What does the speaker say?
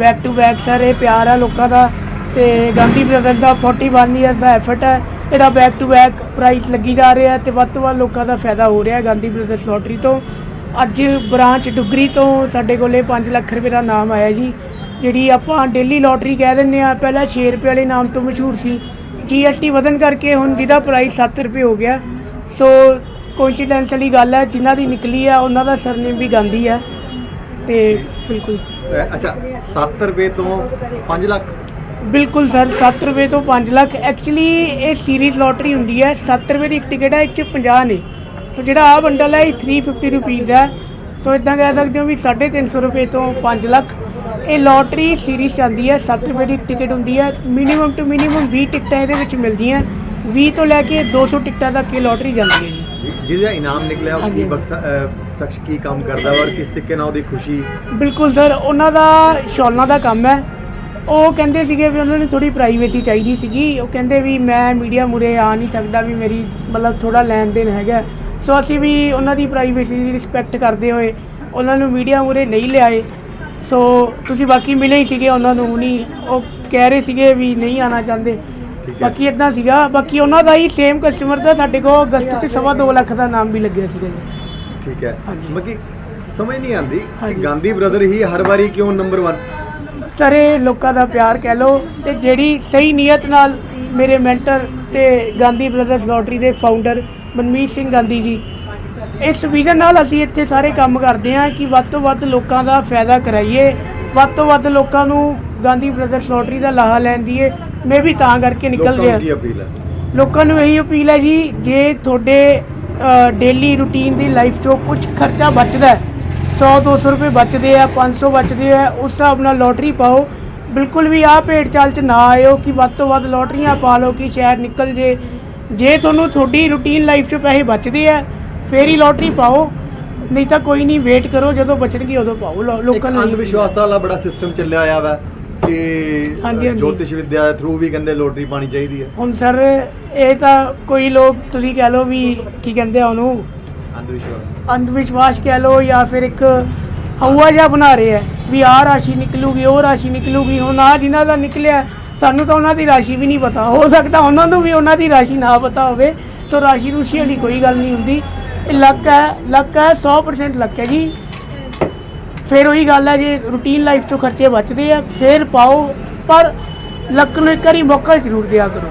Back to back sir ਇਹ ਪਿਆਰ ਹੈ ਲੋਕਾਂ ਦਾ ਤੇ ਗਾਂਧੀ ਬ੍ਰਦਰਸ ਦਾ 41 ਇਅਰਸ ਦਾ ਐਫਰਟ ਹੈ। ਇਹਦਾ ਬੈਕ ਟੂ ਬੈਕ ਪ੍ਰਾਈਸ ਲੱਗੀ ਜਾ ਰਿਹਾ ਤੇ ਵੱਧ ਤੋਂ ਵੱਧ ਲੋਕਾਂ ਦਾ ਫਾਇਦਾ ਹੋ ਰਿਹਾ ਗਾਂਧੀ ਬ੍ਰਦਰਸ ਲੋਟਰੀ ਤੋਂ। ਅੱਜ ਬ੍ਰਾਂਚ ਡੁਗਰੀ ਤੋਂ ਸਾਡੇ ਕੋਲੇ 5 ਲੱਖ ਰੁਪਏ ਦਾ ਨਾਮ ਆਇਆ ਜੀ, ਜਿਹੜੀ ਆਪਾਂ ਡੇਲੀ ਲੋਟਰੀ ਕਹਿ ਦਿੰਦੇ ਆ ਪਹਿਲਾਂ 6 ਰੁਪਏ ਵਾਲੇ ਨਾਮ ਤੋਂ ਮਸ਼ਹੂਰ ਸੀ। ਜੀਐਸਟੀ ਵਧਣ ਕਰਕੇ ਹੁਣ ਜਿਹਦਾ ਪ੍ਰਾਈਸ 7 ਰੁਪਏ ਹੋ ਗਿਆ। ਸੋ ਕੋਇਨਸੀਡੈਂਸ ਵਾਲੀ ਗੱਲ ਹੈ, ਜਿਨ੍ਹਾਂ ਦੀ ਨਿਕਲੀ ਆ ਉਹਨਾਂ ਦਾ ਸਰਨੇਮ ਵੀ ਗਾਂਧੀ ਹੈ। ਤੇ ਬਿਲਕੁਲ। ਅ, ਅੱਛਾ 7 ਰੁਪਏ ਤੋਂ 5 ਲੱਖ? ਬਿਲਕੁਲ ਸਰ 7 ਰੁਪਏ ਤੋਂ 5 ਲੱਖ। ਐਕਚੁਅਲੀ ਇਹ ਸੀਰੀਜ਼ ਲੋਟਰੀ ਹੁੰਦੀ ਹੈ। 7 ਰੁਪਏ ਦੀ ਇੱਕ ਟਿਕਟ ਹੈ ਇੱਕ 'ਚ 50 ਨੇ। ਸੋ ਜਿਹੜਾ ਆ ਬੰਡਲ ਹੈ ਇਹ 350 ਰੁਪੀਸ ਹੈ। ਸੋ ਇਦਾਂ ਕਹਿ ਸਕਦੇ ਹੋ ਵੀ 350 ਰੁਪਏ ਤੋਂ 5 ਲੱਖ। ਇਹ ਲੋਟਰੀ ਸੀਰੀਜ਼ ਆਉਂਦੀ ਹੈ। 7 ਰੁਪਏ ਦੀ ਟਿਕਟ ਹੁੰਦੀ ਹੈ। ਮਿਨੀਮਮ ਟੂ ਮਿਨੀਮਮ 20 ਟਿਕਟਾਂ ਇਹਦੇ ਵਿੱਚ ਮਿਲਦੀਆਂ। 20 ਤੋਂ ਲੈ ਕੇ 200 ਟਿਕਟਾਂ ਤੱਕ ਇਹ ਲੋਟਰੀ ਜਾਂਦੀ ਹੈ ਜੀ। ਜਿਹਦਾ ਇਨਾਮ ਨਿਕਲਿਆ ਉਹ ਹਾਂਜੀ। ਕੀ ਬਖਸ਼ਾ ਅ, ਸ਼ਖਸ ਕੀ ਕੰਮ ਕਰਦਾ ਵਾ ਔਰ ਕਿਸ ਤਰੀਕੇ ਨਾਲ ਉਹਦੀ ਖੁਸ਼ੀ? ਬਿਲਕੁਲ ਸਰ ਉਹਨਾਂ ਦਾ ਸ਼ੌਲਾਂ ਦਾ ਕੰਮ ਹੈ। ਉਹ ਕਹਿੰਦੇ ਸੀਗੇ ਵੀ ਉਹਨਾਂ ਨੂੰ ਥੋੜੀ ਪ੍ਰਾਈਵੇਸੀ ਚਾਹੀਦੀ ਸੀਗੀ। ਉਹ ਕਹਿੰਦੇ ਵੀ ਮੈਂ ਮੀਡੀਆ ਮੂਰੇ ਆ ਨਹੀਂ ਸਕਦਾ ਵੀ ਮੇਰੀ ਮਤਲਬ ਥੋੜਾ ਲੈਣ ਦੇਣ ਹੈਗਾ। ਸੋ ਅਸੀਂ ਵੀ ਉਹਨਾਂ ਦੀ ਪ੍ਰਾਈਵੇਸੀ ਦੀ ਰਿਸਪੈਕਟ ਕਰਦੇ ਹੋਏ ਉਹਨਾਂ ਨੂੰ ਮੀਡੀਆ ਮੂਰੇ ਨਹੀਂ ਲਿਆਏ। ਸੋ ਤੁਸੀਂ ਬਾਕੀ ਮਿਲੇ ਹੀ ਸੀਗੇ ਉਹਨਾਂ ਨੂੰ ਨਹੀਂ ਉਹ ਕਹਿ ਰਹੇ ਸੀਗੇ ਵੀ ਨਹੀਂ ਆਣਾ ਚਾਹੁੰਦੇ। ਬਾਕੀ ਇਦਾਂ ਸੀਗਾ ਬਾਕੀ ਉਹਨਾਂ ਦਾ ਹੀ ਸੇਮ ਕਸਟਮਰ ਦਾ ਸਾਡੇ ਕੋਲ ਅਗਸਤ 'ਚ ਸਵਾ ਦੋ ਲੱਖ ਦਾ ਨਾਮ ਵੀ ਲੱਗਿਆ ਸੀਗਾ ਜੀ ਠੀਕ ਹੈ ਹਾਂਜੀ। ਬਾਕੀ ਸਮਝ ਨਹੀਂ ਆਉਂਦੀ ਕਿ ਹਾਂਜੀ। ਗਾਂਧੀ ਬ੍ਰਦਰ ਹੀ ਹਰ ਵਾਰੀ ਕਿਉਂ ਨੰਬਰ 1 ਸਰ ਇਹ ਲੋਕਾਂ ਦਾ ਪਿਆਰ ਕਹਿ ਲਓ ਤੇ ਜਿਹੜੀ ਸਹੀ ਨੀਅਤ ਨਾਲ ਮੇਰੇ ਮੈਂਟਰ ਤੇ ਗਾਂਧੀ ਬ੍ਰਦਰਸ ਲੋਟਰੀ ਦੇ ਫਾਊਂਡਰ ਮਨਮੀਤ ਸਿੰਘ ਗਾਂਧੀ ਜੀ ਇਸ ਵਿਜ਼ਨ ਨਾਲ ਅਸੀਂ ਇੱਥੇ ਸਾਰੇ ਕੰਮ ਕਰਦੇ ਹਾਂ ਕਿ ਵੱਧ ਤੋਂ ਵੱਧ ਲੋਕਾਂ ਦਾ ਫਾਇਦਾ ਕਰਾਈਏ ਵੱਧ ਤੋਂ ਵੱਧ ਲੋਕਾਂ ਨੂੰ ਗਾਂਧੀ ਬ੍ਰਦਰਸ ਲੋਟਰੀ ਦਾ ਲਾਹਾ ਲੈਣ ਦੀਏ ਮੈਂ ਵੀ ਤਾਂ ਕਰਕੇ ਨਿਕਲ ਰਿਹਾ। ਅਪੀਲ ਹੈ। ਲੋਕਾਂ ਨੂੰ ਇਹੀ ਅਪੀਲ ਹੈ ਜੀ ਜੇ ਤੁਹਾਡੇ ਡੇਲੀ ਰੂਟੀਨ ਦੀ ਲਾਈਫ 'ਚੋਂ ਕੁਝ ਖਰਚਾ ਬਚਦਾ ਹੈ 100 200 ਰੁਪਏ ਬਚਦੇ ਆ 500 ਬਚਦੇ ਆ ਉਸ ਹਿਸਾਬ ਨਾਲ ਲੋਟਰੀ ਪਾਓ। ਬਿਲਕੁਲ ਵੀ ਆਹ ਭੇਡ ਚਾਲ 'ਚ ਨਾ ਆਇਓ ਕਿ ਵੱਧ ਤੋਂ ਵੱਧ ਲੋਟਰੀਆਂ ਪਾ ਲਓ ਕਿ ਸ਼ਾਇਦ ਨਿਕਲ ਜੇ। ਜੇ ਤੁਹਾਨੂੰ ਤੁਹਾਡੀ ਰੂਟੀਨ ਲਾਈਫ 'ਚੋਂ ਪੈਸੇ ਬਚਦੇ ਆ ਫੇਰ ਹੀ ਲੋਟਰੀ ਪਾਓ। ਨਹੀਂ ਤਾਂ ਕੋਈ ਨਹੀਂ ਵੇਟ ਕਰੋ ਜਦੋਂ ਬਚਣਗੇ ਉਦੋਂ ਪਾਓ। ਲੋਕਾਂ ਨੂੰ ਅੰਧ ਵਿਸ਼ਵਾਸ ਵਾਲਾ ਬੜਾ ਸਿਸਟਮ ਚੱਲਿਆ ਹੋਇਆ ਵਾ। ਹਾਂਜੀ, ਹਾਂਜੀ। ਜੋਤਿਸ਼ ਵਿਦਿਆ ਥਰੂ ਵੀ ਕਹਿੰਦੇ ਲੋਟਰੀ ਪਾਣੀ ਚਾਹੀਦੀ ਹੈ। ਹੁਣ ਸਰ ਇਹ ਤਾਂ ਕੋਈ ਲੋਕ ਤੁਸੀਂ ਕਹਿ ਲਓ ਵੀ ਕੀ ਕਹਿੰਦੇ ਆ ਉਹਨੂੰ? ਅੰਧ ਵਿਸ਼ਵਾਸ ਅੰਧ ਵਿਸ਼ਵਾਸ ਕਹਿ ਲਓ ਜਾਂ ਫਿਰ ਇੱਕ ਹਵਾ ਜਿਹਾ ਬਣਾ ਰਹੇ ਹੈ ਵੀ ਆਹ ਰਾਸ਼ੀ ਨਿਕਲੂਗੀ ਉਹ ਰਾਸ਼ੀ ਨਿਕਲੂਗੀ। ਹੁਣ ਆ ਜਿਨ੍ਹਾਂ ਦਾ ਨਿਕਲਿਆ ਸਾਨੂੰ ਤਾਂ ਉਹਨਾਂ ਦੀ ਰਾਸ਼ੀ ਵੀ ਨਹੀਂ ਪਤਾ। ਹੋ ਸਕਦਾ ਉਹਨਾਂ ਨੂੰ ਵੀ ਉਹਨਾਂ ਦੀ ਰਾਸ਼ੀ ਨਾ ਪਤਾ ਹੋਵੇ ਸੋ ਰਾਸ਼ੀ ਰੂਸ਼ੀ ਵਾਲੀ ਕੋਈ ਗੱਲ ਨਹੀਂ ਹੁੰਦੀ। ਇਹ ਲੱਕ ਹੈ ਲੱਕ ਹੈ 100% ਲੱਕ ਹੈ ਜੀ। ਫਿਰ ਉਹੀ ਗੱਲ ਹੈ ਜੇ ਰੂਟੀਨ ਲਾਈਫ ਤੋਂ ਖਰਚੇ ਬਚਦੇ ਆ, ਫਿਰ ਪਾਓ, ਪਰ ਲੱਕ ਨੂੰ ਇੱਕ ਵਾਰੀ ਮੌਕਾ ਜ਼ਰੂਰ ਦਿਆ ਕਰੋ।